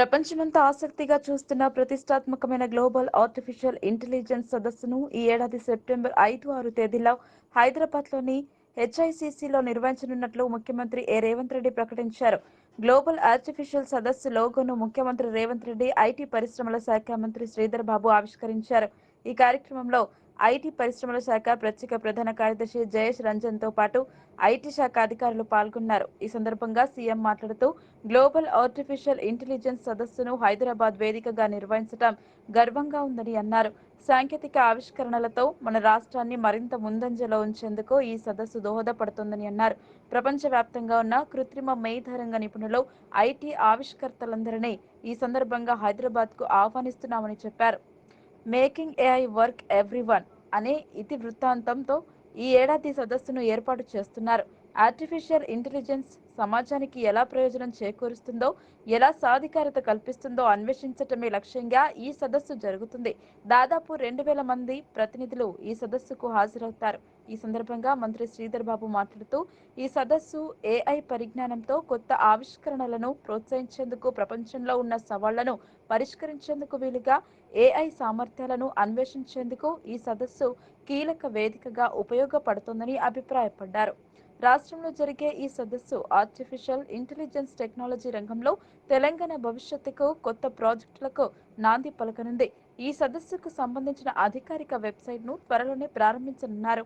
ప్రపంచమంతా ఆసక్తిగా చూస్తున్న ప్రతిష్టాత్మకమైన గ్లోబల్ ఆర్టిఫిషియల్ ఇంటెలిజెన్స్ సదస్సును ఈ ఏడాది సెప్టెంబర్ ఐదు ఆరు తేదీలో హైదరాబాద్లోని హెచ్ఐసిసిలో నిర్వహించనున్నట్లు ముఖ్యమంత్రి ఏ రేవంత్ రెడ్డి ప్రకటించారు. గ్లోబల్ ఆర్టిఫిషియల్ సదస్సు లోగోను ముఖ్యమంత్రి రేవంత్ రెడ్డి ఐటీ పరిశ్రమల శాఖ మంత్రి శ్రీధర్ బాబు ఆవిష్కరించారు. ఈ కార్యక్రమంలో ఐటీ పరిశ్రమల శాఖ ప్రత్యేక ప్రధాన కార్యదర్శి జయేష్ రంజన్తో పాటు ఐటీ శాఖ అధికారులు పాల్గొన్నారు. ఈ సందర్భంగా సీఎం మాట్లాడుతూ గ్లోబల్ ఆర్టిఫిషియల్ ఇంటెలిజెన్స్ సదస్సును హైదరాబాద్ వేదికగా నిర్వహించడం గర్వంగా ఉందని అన్నారు. సాంకేతిక ఆవిష్కరణలతో మన రాష్ట్రాన్ని మరింత ముందంజలో ఉంచేందుకు ఈ సదస్సు దోహదపడుతుందని అన్నారు. ప్రపంచవ్యాప్తంగా ఉన్న కృత్రిమ మేధరంగ నిపుణులు ఐటీ ఆవిష్కర్తలందరినీ ఈ సందర్భంగా హైదరాబాద్కు ఆహ్వానిస్తున్నామని చెప్పారు. మేకింగ్ ఏఐ వర్క్ ఎవ్రీవన్ అనే ఇతి వృత్తాంతంతో ఈ ఏడాది సదస్సును ఏర్పాటు చేస్తున్నారు. ఆర్టిఫిషియల్ ఇంటెలిజెన్స్ సమాజానికి ఎలా ప్రయోజనం చేకూరుస్తుందో ఎలా సాధికారత కల్పిస్తుందో అన్వేషించటమే లక్ష్యంగా ఈ సదస్సు జరుగుతుంది. దాదాపు రెండు వేల మంది ప్రతినిధులు ఈ సదస్సుకు హాజరవుతారు. ఈ సందర్భంగా మంత్రి శ్రీధర్ బాబు మాట్లాడుతూ ఈ సదస్సు ఏఐ పరిజ్ఞానంతో కొత్త ఆవిష్కరణలను ప్రోత్సహించేందుకు ప్రపంచంలో ఉన్న సవాళ్ళను పరిష్కరించేందుకు వీలుగా ఏఐ సామర్థ్యాలను అన్వేషించేందుకు ఈ సదస్సు కీలక వేదికగా ఉపయోగపడుతుందని అభిప్రాయపడ్డారు. రాష్ట్రంలో జరిగే ఈ సదస్సు ఆర్టిఫిషియల్ ఇంటెలిజెన్స్ టెక్నాలజీ రంగంలో తెలంగాణ భవిష్యత్తుకు కొత్త ప్రాజెక్టులకు నాంది పలకనుంది. ఈ సదస్సుకు సంబంధించిన అధికారిక వెబ్సైట్ను త్వరలోనే ప్రారంభించనున్నారు.